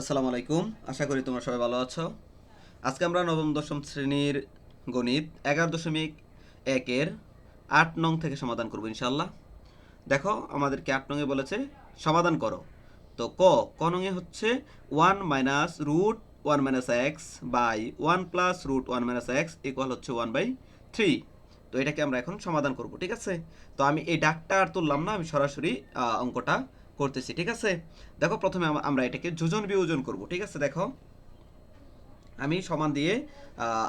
আসসালামু আলাইকুম। আশা করি তোমরা সবাই ভালো আছো। আজকে আমরা নবম দশম শ্রেণির গণিত এগারো দশমিক একের আট নং থেকে সমাধান করব ইনশাল্লাহ দেখো, আমাদেরকে আট নংয়ে বলেছে, সমাধান করো। তো ক ক নংয়ে হচ্ছে one minus root one minus x by one plus root one minus x equal হচ্ছে ওয়ান বাই থ্রি। তো এটাকে আমরা এখন সমাধান করব, ঠিক আছে? তো আমি এই ডাকটা আর তুললাম না, আমি সরাসরি অঙ্কটা করতেছি, ঠিক আছে? দেখো প্রথমে আমরা এটাকে যোজন বিয়োজন করব, ঠিক আছে? দেখো, আমি সমান দিয়ে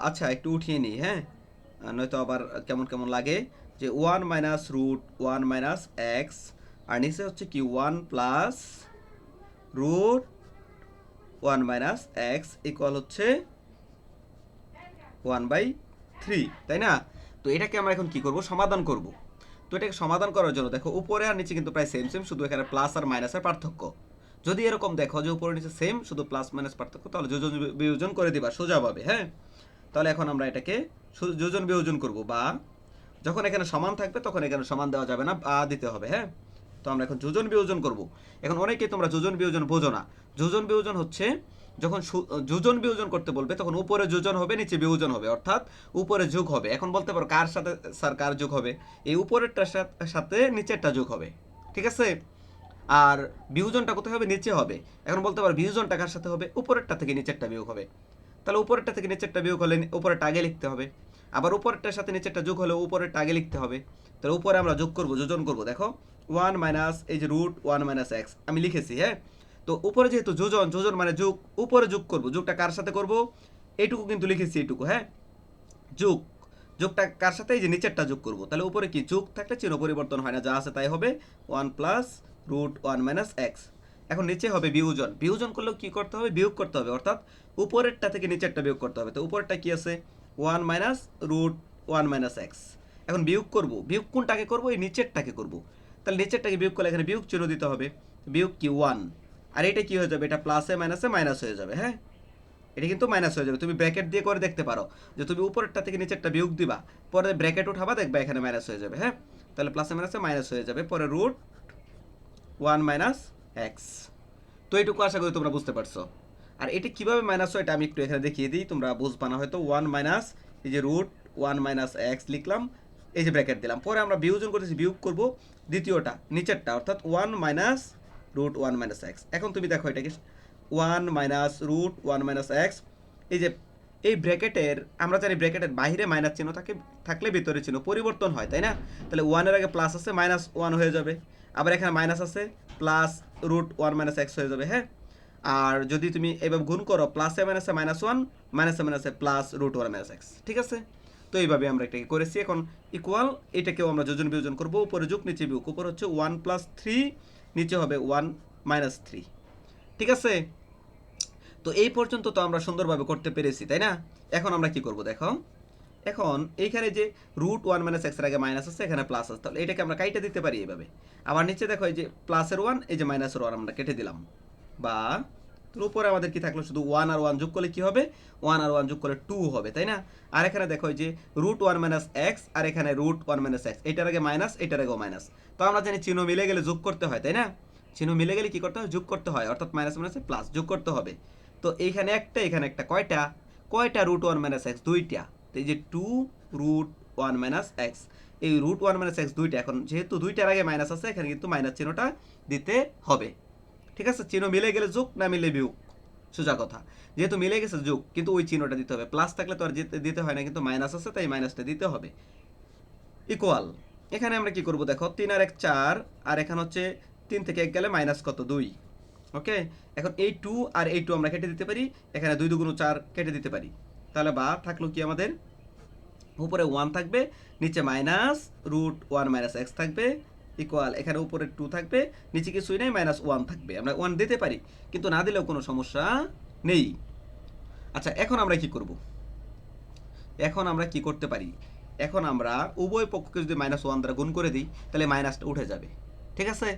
আচ্ছা একটু উঠিয়ে নিই হ্যাঁ? নয়তো আবার কেমন কেমন লাগে? যে one minus root one minus x আর নিচে হচ্ছে কি one plus root one minus x equal হচ্ছে ওয়ান বাই থ্রি তাই না? তো এটাকে আমরা এখন কি করব? সমাধান করব। তো এটাকে সমাধান করার জন্য দেখো উপরে আর নিচে কিন্তু প্রায় সেম সেম শুধু এখানে প্লাস আর মাইনাসের পার্থক্য। যদি এরকম দেখো যে উপরে নিচে সেম শুধু প্লাস মাইনাস পার্থক্য, তাহলে যোজন বিয়োজন করে দিবা সোজাভাবে হ্যাঁ? তাহলে এখন আমরা এটাকে যোজন বিয়োজন করব, বা যখন এখানে সমান থাকবে তখন এখানে সমান দেওয়া যাবে না, বা দিতে হবে হ্যাঁ? তো আমরা এখন যোজন বিয়োজন করব। এখন অনেকেই তোমরা যোজন বিয়োজন বোঝো না। যোজন বিয়োজন হচ্ছে যখন যোজন বিয়োজন করতে বলবে, তখন উপরে যোজন হবে, নিচে বিয়োজন হবে, অর্থাৎ উপরে যোগ হবে। এখন বলতে পারো কার সাথে, স্যার কার যোগ হবে? এই উপরেরটার সাথে- নিচেরটা যোগ হবে। ঠিক আছে? আর বিয়োজনটা কোথায় হবে? নিচে হবে। এখন বলতে পারো বিয়োজনটা কার সাথে হবে? উপরেরটা থেকে নিচেরটা বিয়োগ হবে। তাহলে উপরেরটা থেকে নিচেরটা বিয়োগ হলে উপরেরটা আগে লিখতে হবে। আবার উপরেরটার সাথে নিচেরটা যোগ হলে উপরেরটা আগে লিখতে হবে। তাহলে উপরে আমরা যোগ করব, যোজন করব। দেখো ওয়ান মাইনাস এই যে রুট ওয়ান মাইনাস এক্স আমি লিখেছি হ্যাঁ? তো উপরে যেহেতু যোজন যোজন মানে যোগ, উপরে যোগ করব। যোগটা কার সাথে করব? এইটুকু কিন্তু লিখেছি এইটুকু হ্যাঁ? যোগ, যোগটা কার সাথে? এই যে নিচেরটা যোগ করব। তাহলে উপরে কি? যোগ থাকলে চিহ্ন পরিবর্তন হয় না, যা আছে তাই হবে। One plus root one minus x. এখন নিচে হবে বিয়োজন। বিয়োজন করলেও কি করতে হবে? বিয়োগ করতে হবে। অর্থাৎ উপরেরটা থেকে নিচেরটা বিয়োগ করতে হবে। তো উপরেরটা কি আছে? One minus root one minus x. এখন বিয়োগ করব। বিয়োগ কোনটাকে করব? এই নিচেরটাকে করব। তাহলে নিচেরটাকে বিয়োগ করলে এখানে বিয়োগ চিহ্ন দিতে হবে। বিয়োগ কি? ওয়ান। আর এটা কি হয়ে যাবে? এটা প্লাসে মাইনাসে মাইনাস হয়ে যাবে হ্যাঁ? এটা কিন্তু মাইনাস হয়ে যাবে। তুমি ব্র্যাকেট দিয়ে করে দেখতে পারো যে তুমি উপরেরটা থেকে নিচেরটা বিয়োগ দিবা, পরে ব্র্যাকেট উঠাবা, দেখবা এখানে মাইনাস হয়ে যাবে হ্যাঁ? তাহলে প্লাসে মাইনাসে মাইনাস হয়ে যাবে, পরে রুট ওয়ান মাইনাস এক্স তো এইটুকু আশা করি তোমরা বুঝতে পারছ। আর এটা কীভাবে মাইনাস হয় এটা আমি একটু এখানে দেখিয়ে দিই, তোমরা বুঝবা না হয়তো। ওয়ান মাইনাস এই যে রুট ওয়ান মাইনাস এক্স লিখলাম, এই যে ব্র্যাকেট দিলাম। পরে আমরা বিয়োজন করতেছি, বিয়োগ করব দ্বিতীয়টা, নিচেরটা, অর্থাৎ one minus root one minus x এখন তুমি দেখো এটাকে one minus root one minus x এই যে, এই ব্র্যাকেটের, আমরা জানি ব্র্যাকেটের বাইরে মাইনাস চিহ্ন থাকে, থাকলে ভিতরে চিহ্ন পরিবর্তন হয়, তাই না? তাহলে ওয়ানের আগে প্লাস আছে মাইনাস ওয়ান হয়ে যাবে। আবার এখানে মাইনাস আছে plus root one minus x হয়ে যাবে হ্যাঁ? আর যদি তুমি এভাবে গুণ করো প্লাসে মাইনাসে মাইনাস ওয়ান মাইনাসে মাইনাসে plus root one minus x ঠিক আছে? তো এইভাবে আমরা এটাকে করেছি। এখন ইকুয়াল এটাকেও আমরা যোজন বিয়োজন করব। উপরে যোগ নিচে বিয়োগ। উপর হচ্ছে ওয়ান প্লাস থ্রি নিচে হবে ওয়ান মাইনাস থ্রি ঠিক আছে? তো এই পর্যন্ত তো আমরা সুন্দরভাবে করতে পেরেছি, তাই না? এখন আমরা কি করব দেখো? এখন এইখানে যে রুট ওয়ান মাইনাস এক্সের আগে মাইনাস আছে, এখানে প্লাস আছে। তাহলে এটাকে আমরা কাইটে দিতে পারি এইভাবে। আবার নিচে দেখো এই যে প্লাসের ওয়ান এই যে মাইনাসের ওয়ান আমরা কেটে দিলাম। বা তোর উপরে আমাদের কি থাকল? শুধু ওয়ান আর ওয়ান যোগ করলে কি হবে? ওয়ান আর ওয়ান যোগ করলে টু হবে, তাই না? আর এখানে দেখো যে রুট ওয়ান মাইনাস এক্স আর এখানে রুট ওয়ান মাইনাস এক্স এটার আগে মাইনাস এটার আগেও মাইনাস তো আমরা জানি চিহ্ন মিলে গেলে যোগ করতে হয়, তাই না? চিহ্ন মিলে গেলে কি করতে হয়? যোগ করতে হয়, অর্থাৎ মাইনাস মাইনাসে প্লাস যোগ করতে হবে। তো এইখানে একটা, এখানে একটা, কয়টা? কয়টা রুট ওয়ান মাইনাস এক্স দুইটা। তো এই যে two root one minus x এই রুট ওয়ান মাইনাস এক্স দুইটা। এখন যেহেতু দুইটার আগে মাইনাস আছে, এখানে কিন্তু মাইনাস চিহ্নটা দিতে হবে। ঠিক আছে? চিহ্ন মিলে গেলে যোগ না মিলে বিয়োগ? সোজা কথা। যেহেতু মিলে গেছে যোগ, কিন্তু ওই চিহ্নটা দিতে হবে। প্লাস থাকলে তো আর দিতে হয় না, কিন্তু মাইনাস আছে, তাই মাইনাসটা দিতে হবে। ইকুয়াল এখানে আমরা কি করব দেখো? তিন আর এক চার, আর এখানে হচ্ছে তিন থেকে এক গেলে মাইনাস কত? দুই। ওকে এখন এই টু আর এই টু আমরা কেটে দিতে পারি। এখানে দুই দুগুণ চার কেটে দিতে পারি। তাহলে বা থাকল কি আমাদের? উপরে ওয়ান থাকবে, নিচে minus root one minus x থাকবে। ইকুয়াল এখানে উপরে টু থাকবে, নিচে কিছুই নেই মাইনাস ওয়ান থাকবে। আমরা ওয়ান দিতে পারি, কিন্তু না দিলেও কোনো সমস্যা নেই। আচ্ছা এখন আমরা কি করব? এখন আমরা কি করতে পারি? এখন আমরা উভয় পক্ষকে যদি মাইনাস ওয়ান দ্বারা গুণ করে দিই, তাহলে মাইনাসটা উঠে যাবে। ঠিক আছে?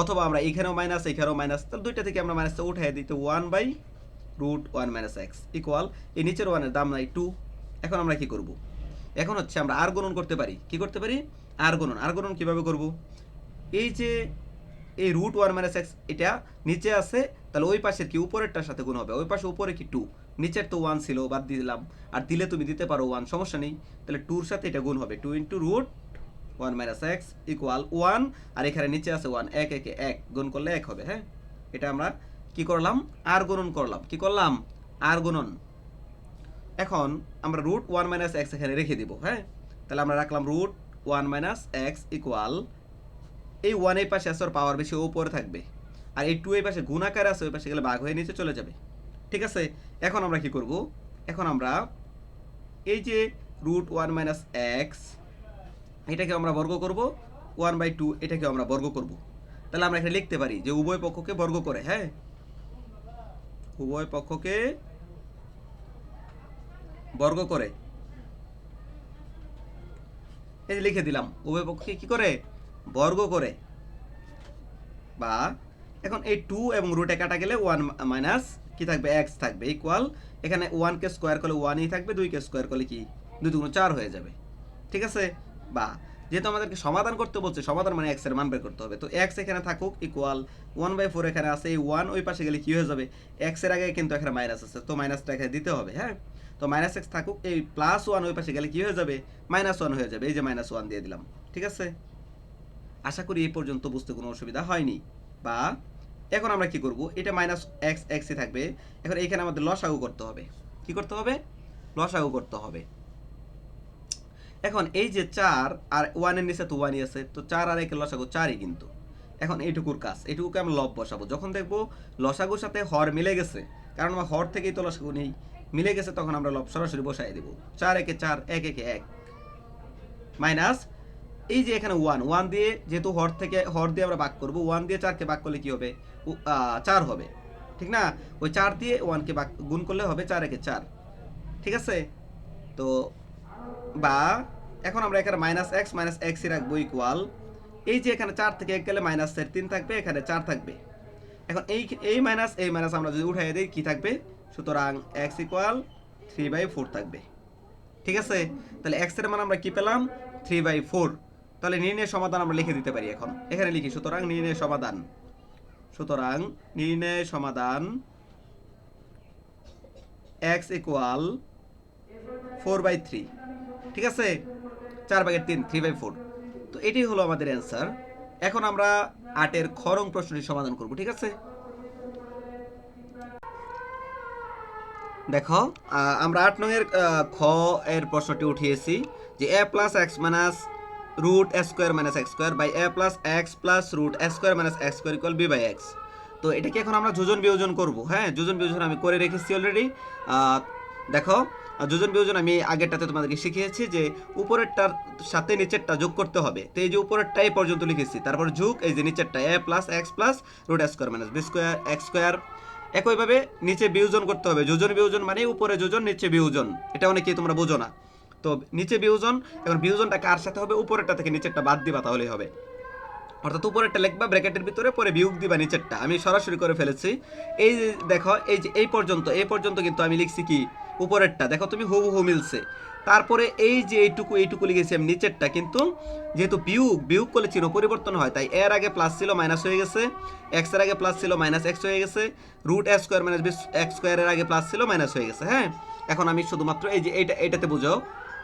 অথবা আমরা এখানেও মাইনাস এখানেও মাইনাস তাহলে দুইটা থেকে আমরা মাইনাসটা উঠে দিই, তো one by root one minus x equal এই নিচের ওয়ানের দাম নাই টু এখন আমরা কি করব? এখন হচ্ছে আমরা আর গুণন করতে পারি। কি করতে পারি? আর গুণন আর গুণন কীভাবে করব? এই যে, এই রুট ওয়ান মাইনাস এক্স এটা নিচে আছে, তাহলে ওই পাশের কি? উপরেরটার সাথে গুণ হবে। ওই পাশে উপরে কি? টু নিচের তো ওয়ান ছিল, বাদ দিলাম। আর দিলে তুমি দিতে পারো ওয়ান সমস্যা নেই। তাহলে টুর সাথে এটা গুণ হবে। Two into root one minus x equal one আর এখানে নিচে আছে ওয়ান এক, একে এক, গুণ করলে এক হবে হ্যাঁ? এটা আমরা কি করলাম? আর গুণন করলাম। কি করলাম? আর গুণন এখন আমরা রুট ওয়ান মাইনাস এক্স এখানে রেখে দিব হ্যাঁ? তাহলে আমরা রাখলাম root one minus x equal এই ওয়ান এই পাশে আছে, ওর পাওয়ার বেশি ওপরে থাকবে। আর এই টু এই পাশে গুণাকার আছে, ওই পাশে গেলে ভাগ হয়ে নিচে চলে যাবে। ঠিক আছে? এখন আমরা কি করব? এখন আমরা এই যে রুট ওয়ান মাইনাস এক্স এটাকে আমরা বর্গ করব। ওয়ান বাই টু এটাকে আমরা বর্গ করব। তাহলে আমরা এখানে লিখতে পারি যে উভয় পক্ষকে বর্গ করে হ্যাঁ? উভয় পক্ষকে বর্গ করে। এই যে লিখে দিলাম, উভয় পক্ষকে কি করে? বর্গ করে। বা এখন এই টু এবং রুটে কাটা গেলে ওয়ান মাইনাস কি থাকবে? এক্স থাকবে ইকুয়াল এখানে ওয়ানকে স্কোয়ার করলে ওয়ানই থাকবে দুইকে স্কোয়ার করলে কি? দুই দুগুণ চার হয়ে যাবে। ঠিক আছে? বা যেহেতু আমাদেরকে সমাধান করতে বলছে, সমাধান মানে এক্সের মান বের করতে হবে। তো এক্স এখানে থাকুক ইকুয়াল ওয়ান বাই ফোর এখানে আছে, এই ওয়ান ওই পাশে গেলে কি হয়ে যাবে? এক্সের আগে কিন্তু এখানে মাইনাস আছে, তো মাইনাসটা এখানে দিতে হবে হ্যাঁ? তো মাইনাস এক্স থাকুক, এই প্লাস ওয়ান ওই পাশে গেলে কি হয়ে যাবে? মাইনাস ওয়ান হয়ে যাবে। এই যে মাইনাস ওয়ান দিয়ে দিলাম। ঠিক আছে? আশা করি এই পর্যন্ত বুঝতে কোনো অসুবিধা হয়নি। বা এখন আমরা কি করব? এটা মাইনাস এক্স এক্সই থাকবে। এখন এইখানে আমাদের লসাগু করতে হবে। কি করতে হবে? লসাগু করতে হবে। এখন এই যে চার, আর ওয়ানের নিচে তো ওয়ানই আছে। তো চার আর একের লসাগু চারই কিন্তু। এখন এইটুকুর কাজ। এইটুকুকে আমরা লব বসাবো। যখন দেখব লসাগুর সাথে হর মিলে গেছে, কারণ আমার হর থেকেই তো লসাগু নেই। মিলে গেছে, তখন আমরা লব সরাসরি বসাই দেবো। চার একে চার, এক একে এক। মাইনাস এই যে এখানে ওয়ান ওয়ান দিয়ে যেহেতু হর থেকে, হর দিয়ে আমরা বাক করব ওয়ান দিয়ে চারকে বাক করলে কি হবে? চার হবে। ঠিক না? ওই চার দিয়ে ওয়ানকে বাক গুণ করলে হবে চার একে চার। ঠিক আছে? তো বা এখন আমরা এখানে মাইনাস এক্স মাইনাস এক্সই রাখব ইকুয়াল এই যে এখানে চার থেকে এক গেলে মাইনাসের তিন থাকবে, এখানে চার থাকবে। এখন এই এই মাইনাস এই মাইনাস আমরা যদি উঠাই দিই, কি থাকবে? সুতরাং x equal three by four থাকবে। ঠিক আছে? তাহলে এক্সের মান আমরা কি পেলাম? থ্রি বাই ফোর তাহলে নির্ণয় সমাধান আমরা লিখে দিতে পারি এখন। এখানে লিখি, সুতরাং নির্ণয় সমাধান। সুতরাং নির্ণয় সমাধান x equal four by three ঠিক আছে? চার ভাগের তিন থ্রি বাই ফোর তো এটি হলো আমাদের অ্যান্সার এখন আমরা আটের খরং প্রশ্নটি সমাধান করব, ঠিক আছে? দেখো আমরা আট নংয়ের খ এর প্রশ্নটি উঠিয়েছি যে A plus x minus root A square minus x square by A plus x plus root A square minus x square equal B by x তো এটাকে এখন আমরা যোজন বিয়োজন করব? হ্যাঁ যোজন বিয়োজন আমি করে রেখেছি অলরেডি দেখো যোজন বিয়োজন আমি আগেরটাতে তোমাদেরকে শিখিয়েছি যে উপরেরটার সাথে নিচেরটা যোগ করতে হবে। তো এই যে উপরেরটা এই পর্যন্ত লিখেছি, তারপর যোগ, এই যে নিচেরটা A plus x plus root A square minus B square x square একইভাবে নিচে বিয়োজন করতে হবে। যোজন বিয়োজন মানে উপরে যোজন, নিচে বিয়োজন। এটা অনেকেই তোমরা বোঝো না। তো নিচে বিয়োজন, এখন বিয়োজনটা কার সাথে হবে? উপরেরটা থেকে নিচেরটা বাদ দিবা তাহলেই হবে। অর্থাৎ উপরেরটা লিখবা, ব্র্যাকেটের ভিতরে পরে বিয়োগ দিবা নিচেরটা। আমি সরাসরি করে ফেলেছি। এই যে, দেখো, এই যে, এই পর্যন্ত এই পর্যন্ত কিন্তু আমি লিখছি কি? উপরেরটা। দেখো, তুমি হু হু মিলছে। তারপরে এই যে এইটুকু এইটুকু লিখেছি আমি নিচেরটা, কিন্তু যেহেতু বিয়োগ বিয়োগ করলে চিহ্ন পরিবর্তন হয়, তাই এর আগে প্লাস ছিল মাইনাস হয়ে গেছে এক্সের আগে প্লাস ছিল মাইনাস এক্স হয়ে গেছে root A square minus B x স্কোয়ারের আগে প্লাস ছিল মাইনাস হয়ে গেছে হ্যাঁ? এখন আমি শুধুমাত্র এই যে এইটা এটাতে বুঝাও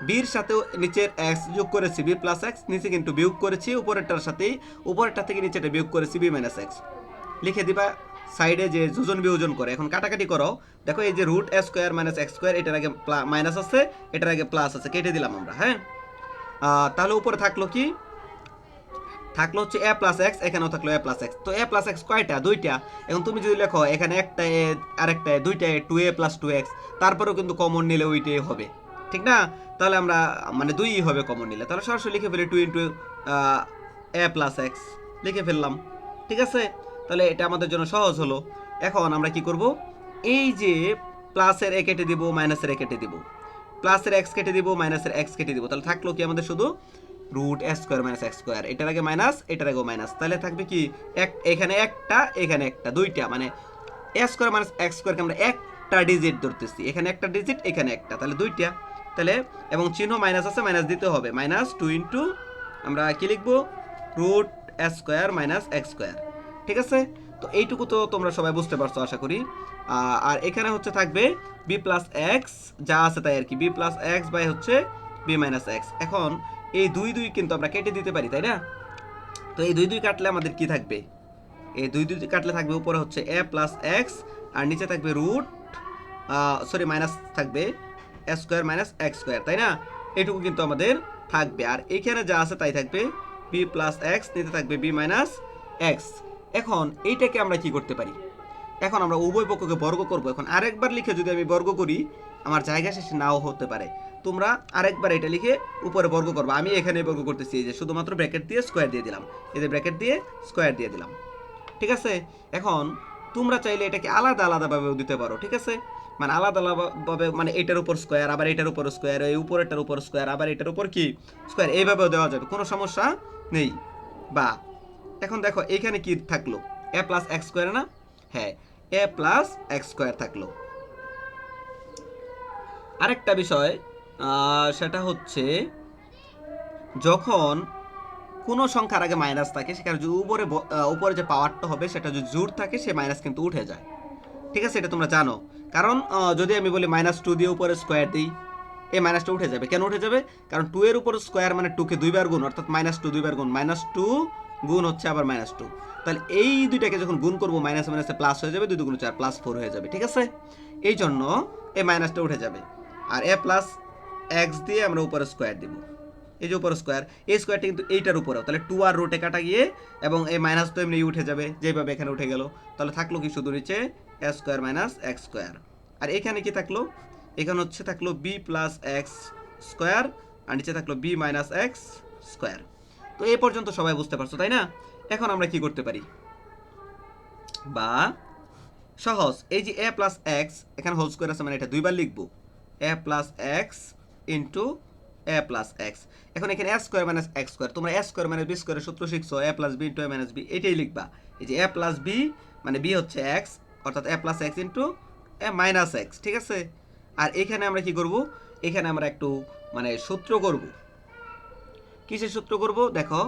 বির সাথেও নিচের এক্স যোগ করেছি বি প্লাস এক্স নিচে কিন্তু বিয়োগ করেছি, উপরেরটার সাথেই, উপরেরটা থেকে নিচেটা বিয়োগ করেছি বি মাইনাস এক্স লিখে দিবা সাইডে যে যোজন বিয়োজন করে, এখন কাটাকাটি করো। দেখো এই যে root A square minus x square এটার আগে মাইনাস আছে, এটার আগে প্লাস আছে, কেটে দিলাম আমরা হ্যাঁ? তাহলে উপরে থাকল কি? থাকল হচ্ছে এ প্লাস এক্স এখানেও থাকল এ প্লাস এক্স তো এ প্লাস এক্স কয়টা? দুইটা। এখন তুমি যদি লেখো, এখানে একটা এ, আরেকটা এ, দুইটা A two A plus two x তারপরেও কিন্তু কমন নিলে ওইটাই হবে। ঠিক না? তাহলে আমরা মানে দুই হবে কমন নিলে। তাহলে সরাসরি লিখে ফেলি two into A plus x লিখে ফেললাম। ঠিক আছে? তাহলে এটা আমাদের জন্য সহজ হলো। এখন আমরা কি করব? এই যে প্লাসের এ কেটে দিব মাইনাসের এ কেটে দিব। প্লাসের এক্স কেটে দিব মাইনাসের এক্স কেটে দিব। তাহলে থাকল কি আমাদের শুধু? Root x square minus x square এটার আগে মাইনাস এটার আগেও মাইনাস তাহলে থাকবে কি? এক, এখানে একটা এখানে একটা, দুইটা। মানে এক্স স্কোয়ার মাইনাস এক্স স্কোয়ারকে আমরা একটা ডিজিট ধরতেছি। এখানে একটা ডিজিট এখানে একটা। তাহলে দুইটা। তাহলে, এবং চিহ্ন মাইনাস আছে মাইনাস দিতে হবে। মাইনাস টু ইন্টু আমরা কি লিখব? Root x square minus x square ঠিক আছে? তো এইটুকু তো তোমরা সবাই বুঝতে পারছ, আশা করি। আর এখানে হচ্ছে থাকবে বি প্লাস এক্স যা আছে তাই আর কি। বি প্লাস এক্স বাই হচ্ছে বি মাইনাস এক্স এখন এই দুই দুই কিন্তু আমরা কেটে দিতে পারি, তাই না? তো এই দুই দুই কাটলে আমাদের কি থাকবে? এই দুই দুই কাটলে থাকবে উপরে হচ্ছে এ প্লাস এক্স আর নিচে থাকবে রুট সরি মাইনাস থাকবে A square minus x square তাই না? এটুকু কিন্তু আমাদের থাকবে। আর এখানে যা আছে তাই থাকবে বি প্লাস এক্স নিতে থাকবে বি মাইনাস এক্স এখন এইটাকে আমরা কি করতে পারি? এখন আমরা উভয় পক্ষকে বর্গ করব। এখন আরেকবার লিখে যদি আমি বর্গ করি, আমার জায়গা শেষে নাও হতে পারে। তোমরা আরেকবার এটা লিখে উপরে বর্গ করব। আমি এখানে বর্গ করতেছি, এই যে শুধুমাত্র ব্র্যাকেট দিয়ে স্কোয়ার দিয়ে দিলাম। এই যে ব্র্যাকেট দিয়ে স্কোয়ার দিয়ে দিলাম। ঠিক আছে? এখন তোমরা চাইলে এটাকে আলাদা আলাদাভাবেও দিতে পারো, ঠিক আছে? মানে আলাদা আলাদাভাবে মানে এটার উপর স্কোয়ার, আবার এটার উপর স্কোয়ার, এই উপরেরটার উপর স্কোয়ার, আবার এটার উপর কি? স্কোয়ার। এইভাবেও দেওয়া যাবে, কোনো সমস্যা নেই। বা এখন দেখো এখানে কি থাকল? এ প্লাস এক্স স্কোয়ার না? হ্যাঁ এ প্লাস এক্স স্কোয়ার থাকল। আরেকটা বিষয় সেটা হচ্ছে যখন কোনো সংখ্যার আগে মাইনাস থাকে, সেখানে যদি উপরে উপরে যে পাওয়ারটা হবে, সেটা যদি জোর থাকে সে মাইনাস কিন্তু উঠে যায়। ঠিক আছে, এটা তোমরা জানো। কারণ যদি আমি বলি মাইনাস টু দিয়ে উপরে স্কোয়ার দিই, এই মাইনাসটা উঠে যাবে। কেন উঠে যাবে? কারণ টু এর উপর স্কোয়ার মানে টুকে দুইবার গুণ, অর্থাৎ মাইনাস টু দুইবার গুণ। মাইনাস টু গুণ হচ্ছে আবার মাইনাস টু তাহলে এই দুইটাকে যখন গুণ করব মাইনাস মাইনাসে প্লাস হয়ে যাবে, দুই দুগুণ চার প্লাস ফোর হয়ে যাবে, ঠিক আছে? এই জন্য এই মাইনাসটা উঠে যাবে। আর এ প্লাস এক্স দিয়ে আমরা উপরে স্কোয়ার দিব। এই যে উপরে স্কোয়ার এই স্কোয়ারটা কিন্তু এইটার উপরেও। তাহলে টু আর রুটে কাটা গিয়ে এবং এই মাইনাস তো এমনি উঠে যাবে, যেভাবে এখানে উঠে গেল। তাহলে থাকল কি শুধু নিচে? A square minus x square আর এখানে কি থাকল? এখানে হচ্ছে থাকল বি প্লাস এক্স স্কোয়ার আর নিচে থাকল বি মাইনাস এক্স স্কোয়ার তো এই পর্যন্ত সবাই বুঝতে পারছ, তাই না? এখন আমরা কি করতে পারি? বা, সহজ। এই যে এ প্লাস এক্স এখানে হোল স্কোয়ার আছে মানে এটা দুইবার লিখব। A plus x into A plus x এখন এখানে A square minus x square তোমরা এ স্কোয়ার মাইনাস বি স্কোয়ারের সূত্র শিখছো A plus B into A minus B এটাই লিখবা। এই যে এ প্লাস বি মানে বি হচ্ছে এক্স অর্থাৎ A plus x into A minus x ঠিক আছে? আর এখানে আমরা কি করব? এখানে আমরা একটু মানে সূত্র করব। কিসের সূত্র করব? দেখো।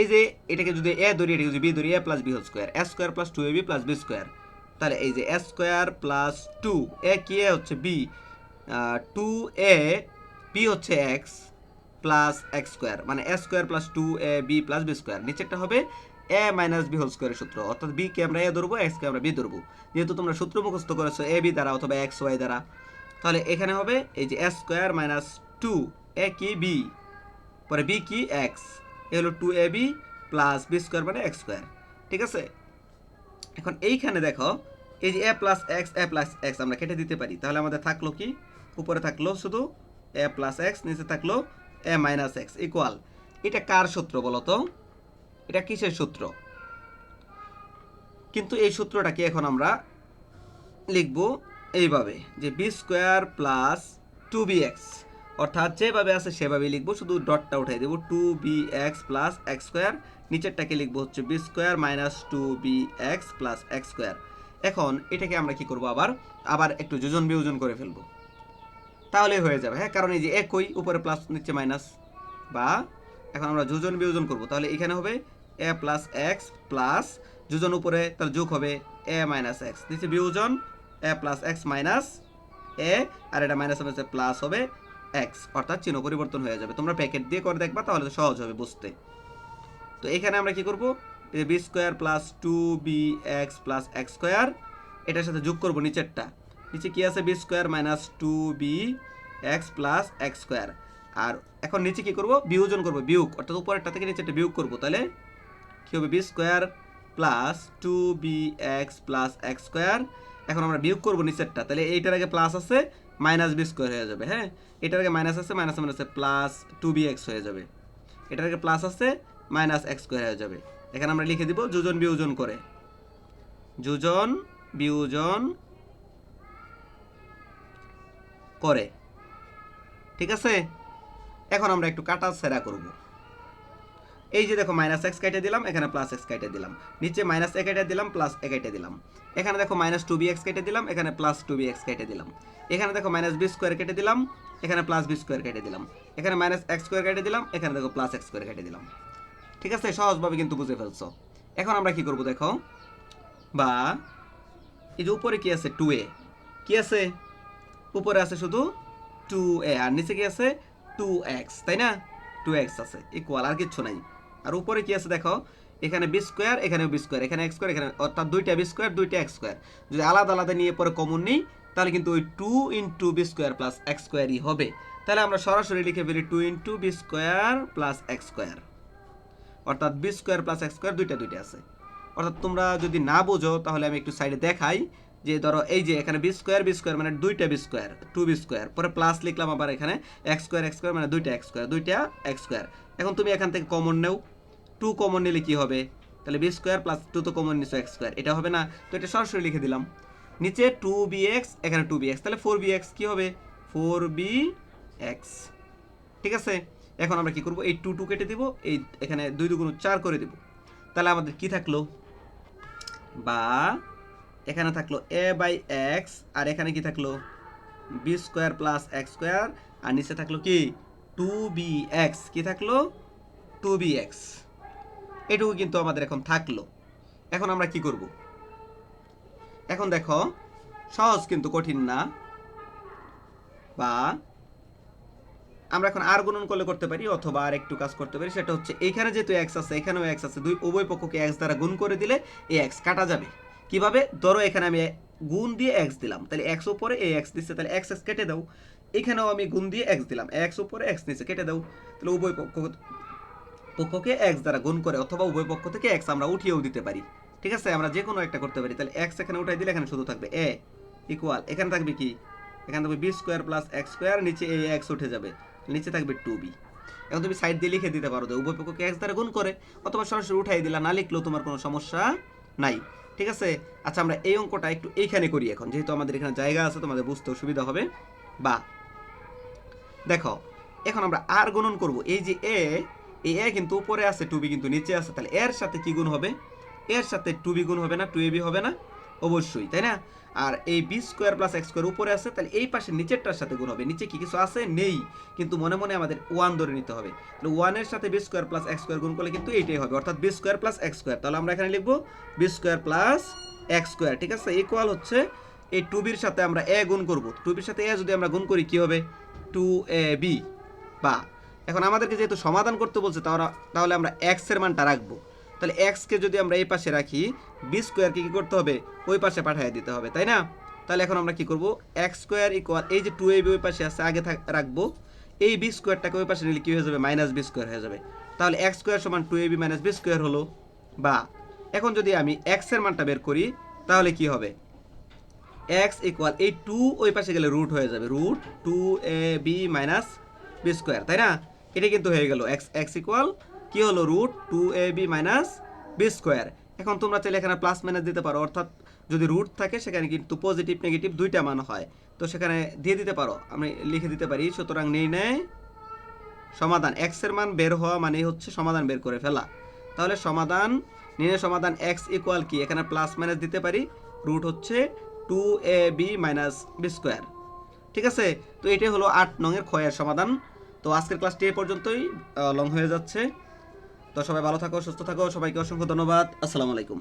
এই যে এটাকে যদি এ ধরি, এটাকে যদি বি ধরি, A plus B whole square A square plus two A B plus B square তাহলে এই যে A square plus two A কি এ হচ্ছে বি টু এ বি হচ্ছে এক্স প্লাস এক্স স্কোয়ার মানে A square plus two A B plus B square নিচেরটা হবে এ minus B whole স্কোয়ারের সূত্র, অর্থাৎ বি কে আমরা এ ধরবো এক্স কে আমরা বি ধরবো। যেহেতু তোমরা সূত্র মুখস্থ করেছ এ বি দ্বারা অথবা এক্স ওয়াই দ্বারা। তাহলে এখানে হবে এই যে A square minus two A কি বি পরে বি কি? এক্স এ হলো two A B plus B square মানে এক্স স্কোয়ার ঠিক আছে? এখন এইখানে দেখো, এই যে A plus x A plus x আমরা কেটে দিতে পারি। তাহলে আমাদের থাকল কি? উপরে থাকল শুধু এ প্লাস এক্স নিচে থাকল এ মাইনাস এক্স ইকুয়াল এটা কার সূত্র বলো তো? এটা কিসের সূত্র? কিন্তু এই সূত্রটাকে এখন আমরা লিখব এইভাবে যে B square plus two B x অর্থাৎ যেভাবে আছে সেভাবেই লিখব, শুধু ডটটা উঠাই দেবো two B x plus x square নিচেরটাকে লিখব হচ্ছে B square minus two B x plus x square এখন এটাকে আমরা কি করব আবার? আবার একটু যোজন বিয়োজন করে ফেলব। তাহলে হয়ে যাবে হ্যাঁ? কারণ এই যে একই, উপরে প্লাস নিচে মাইনাস বা এখন আমরা যোজন বিয়োজন করব, তাহলে এখানে হবে এ প্লাস এক্স প্লাস যোজন উপরে তার যোগ হবে এ মাইনাস এক্স নিচে বিয়োজন A plus x minus A আর এটা মাইনাস হবে প্লাস হবে এক্স অর্থাৎ চিহ্ন পরিবর্তন হয়ে যাবে। তোমরা প্যাকেট দিয়ে করে দেখবা, তাহলে সহজ হবে বুঝতে। তো এখানে আমরা কি করব? B square plus two B x plus x square এটার সাথে যোগ করব নিচেরটা। নিচে কি আছে? B square minus two B x plus x square আর এখন নিচে কি করব? বিয়োজন করব, বিয়োগ। অর্থাৎ উপরেরটা থেকে নিচেরটা বিয়োগ করব। তাহলে কি হবে? B square plus two B x plus x square এখন আমরা বিয়োগ করব নিচেরটা। তাহলে এইটার আগে প্লাস আছে মাইনাস বি স্কোয়ার হয়ে যাবে হ্যাঁ? এটার আগে মাইনাস আছে minus minus plus two B x হয়ে যাবে। এটার আগে প্লাস আছে মাইনাস এক্স স্কোয়ার হয়ে যাবে। এখানে আমরা লিখে দিব যোজন বিয়োজন করে। যোজন বিয়োজন করে। ঠিক আছে? এখন আমরা একটু কাটা সেরা করব। এই যে দেখো মাইনাস এক্স কেটে দিলাম, এখানে প্লাস এক্স কেটে দিলাম। নিচে মাইনাস এ কেটে দিলাম প্লাস এ কেটে দিলাম। এখানে দেখো মাইনাস টু বি এক্স কেটে দিলাম, এখানে প্লাস টু বি এক্স কেটে দিলাম। এখানে দেখো মাইনাস বি স্কোয়ার কেটে দিলাম, এখানে প্লাস বি স্কোয়ার কেটে দিলাম। এখানে মাইনাস এক্স স্কোয়ার কেটে দিলাম, এখানে দেখো প্লাস এক্স স্কোয়ার কেটে দিলাম। ঠিক আছে? সহজভাবে কিন্তু বুঝে ফেলছো। এখন আমরা কি করব দেখো? বা এই যে উপরে কি আছে? টু এ কি আছে? উপরে আছে শুধু টু এ আর নিচে কি আছে? টু এক্স তাই না? টু এক্স আছে ইকুয়াল আর কিচ্ছু নাই। আর উপরে কি আছে দেখো? এখানে বি স্কোয়ার এখানে বি স্কোয়ার এখানে এক্স স্কোয়ার এখানে অর্থাৎ দুইটা বি স্কোয়ার দুইটা এক্স স্কোয়ার যদি আলাদা আলাদা নিয়ে পরে কমন নিই, তাহলে কিন্তু ওই two into B square plus X স্কোয়ারই হবে। তাহলে আমরা সরাসরি লিখে ফেলি two into B square plus X square অর্থাৎ B square plus X square দুইটা দুইটা আছে। অর্থাৎ তোমরা যদি না বোঝো, তাহলে আমি একটু সাইডে দেখাই যে ধরো এই যে এখানে বি স্কোয়ার বি স্কোয়ার মানে দুইটা B square two B square পরে প্লাস লিখলাম আবার এখানে এক্স স্কোয়ার এক্স স্কোয়ার মানে দুইটা এক্স স্কোয়ার দুইটা এক্স স্কোয়ার এখন তুমি এখান থেকে কমন নেও। টু কমন নিলে কি হবে? তাহলে বি স্কোয়ার প্লাস টু তো কমন নিছো এক্স স্কোয়ার এটা হবে না? তো এটা সরাসরি লিখে দিলাম। নিচে টু বি এক্স এখানে টু বি এক্স তাহলে ফোর বি এক্স কী হবে? ফোর বি এক্স ঠিক আছে? এখন আমরা কি করব? এই টু টু কেটে দিব, এই এখানে দুই দুগুণ চার করে দিব। তাহলে আমাদের কি থাকল? বা এখানে থাকল এ বাই এক্স আর এখানে কি থাকল? B square plus X square আর নিচে থাকল কি? টু বি এক্স কি থাকল? টু বি এক্স এটুকু কিন্তু আমাদের এখন থাকল। এখন আমরা কি করব? এখন দেখো, সহজ কিন্তু কঠিন না। বা আমরা এখন আর গুণন করলে করতে পারি অথবা আর একটু কাজ করতে পারি। সেটা হচ্ছে এখানে যেহেতু এক্স আছে, এখানেও এক্স আছে, দুই উভয় পক্ষকে এক্স দ্বারা গুণ করে দিলে এই এক্স কাটা যাবে। কীভাবে? ধরো এখানে আমি গুণ দিয়ে এক্স দিলাম। তাহলে এক্স উপরে এই এক্স দিচ্ছে, তাহলে এক্স এক্স কেটে দাও। এখানেও আমি গুণ দিয়ে এক্স দিলাম। এক্স উপরে এক্স নিচে কেটে দাও। তাহলে উভয় পক্ষ পক্ষকে এক্স দ্বারা গুণ করে অথবা উভয় পক্ষ থেকে এক্স আমরা উঠিয়েও দিতে পারি। ঠিক আছে? আমরা যে কোনো একটা করতে পারি। তাহলে এক্স এখানে উঠাই দিলে এখানে শুধু থাকবে এ ইকুয়াল এখানে থাকবে কি? এখানে থাকবে B square plus X square নিচে এ এক্স উঠে যাবে। নিচে থাকবে টু বি এখন তুমি সাইড দিয়ে লিখে দিতে পারো যে উভয় পক্ষকে এক্স দ্বারা গুণ করে অথবা সরাসরি উঠাই দিলা, না লিখলেও তোমার কোনো সমস্যা নাই। ঠিক আছে? আচ্ছা আমরা এই অঙ্কটা একটু এইখানে করি এখন। যেহেতু আমাদের এখানে জায়গা আছে, তোমাদের বুঝতেও সুবিধা হবে। বা, দেখো, এখন আমরা আর গুণন করব। এই যে এ এই এ কিন্তু উপরে আছে, টু বি কিন্তু নিচে আছে, তাহলে এর সাথে কি গুণ হবে? এর সাথে টু বি গুণ হবে না, টু এ বি হবে না? অবশ্যই, তাই না? আর এই B square plus X square উপরে আছে, তাহলে এই পাশে নিচেরটার সাথে গুণ হবে। নিচে কি কিছু আছে? নেই। কিন্তু মনে মনে আমাদের ওয়ান ধরে নিতে হবে। তাহলে ওয়ানের সাথে B square plus X square গুণ করলে কিন্তু এইটাই হবে। অর্থাৎ B square plus X square. তাহলে আমরা এখানে লিখব B square plus X square, ঠিক আছে? ইকুয়াল হচ্ছে এই টু বির সাথে আমরা এ গুণ করব। টু বির সাথে এ যদি আমরা গুণ করি, কি হবে? টু এ বি বা এখন আমাদেরকে যেহেতু সমাধান করতে বলছে, তাহলে আমরা এক্সের মানটা রাখব। তাহলে এক্সকে যদি আমরা এই পাশে রাখি বি স্কোয়ারকে কী করতে হবে? ওই পাশে পাঠিয়ে দিতে হবে, তাই না? তাহলে এখন আমরা কি করব? এক্স স্কোয়ার ইকুয়াল এই যে টু এ বি ওই পাশে আছে, আগে রাখব। এই বি স্কোয়ারটাকে ওই পাশে নিলে কী হয়ে যাবে? মাইনাস বি স্কোয়ার হয়ে যাবে। তাহলে এক্স স্কোয়ার সমান two A B minus B square হলো, বা এখন যদি আমি এক্সের মানটা বের করি, তাহলে কি হবে? এক্স ইকুয়াল এই টু ওই পাশে গেলে রুট হয়ে যাবে root two A B minus B square তাই না? এটা কিন্তু হয়ে গেল এক্স এক্স ইকুয়াল কি হলো root two A B minus B square এখন তোমরা চাইলে এখানে প্লাস মাইনাস দিতে পারো, অর্থাৎ যদি রুট থাকে সেখানে কিন্তু পজিটিভ নেগেটিভ দুইটা মান হয়। তো সেখানে দিয়ে দিতে পারো, আমি লিখে দিতে পারি, সুতরাং নির্ণয় সমাধান এক্সের মান বের হওয়া মানে হচ্ছে সমাধান বের করে ফেলা। তাহলে সমাধান, নির্ণয় সমাধান এক্স ইকুয়াল কি? এখানে প্লাস মাইনাস দিতে পারি রুট হচ্ছে two A B minus B square ঠিক আছে? তো এটাই হলো আট নংয়ের ক্ষয়ের সমাধান। তো আজকের ক্লাসটি এ পর্যন্তই লং হয়ে যাচ্ছে। তো সবাই ভালো থাকো, সুস্থ থাকো, সবাইকে অসংখ্য ধন্যবাদ। আসসালামু আলাইকুম।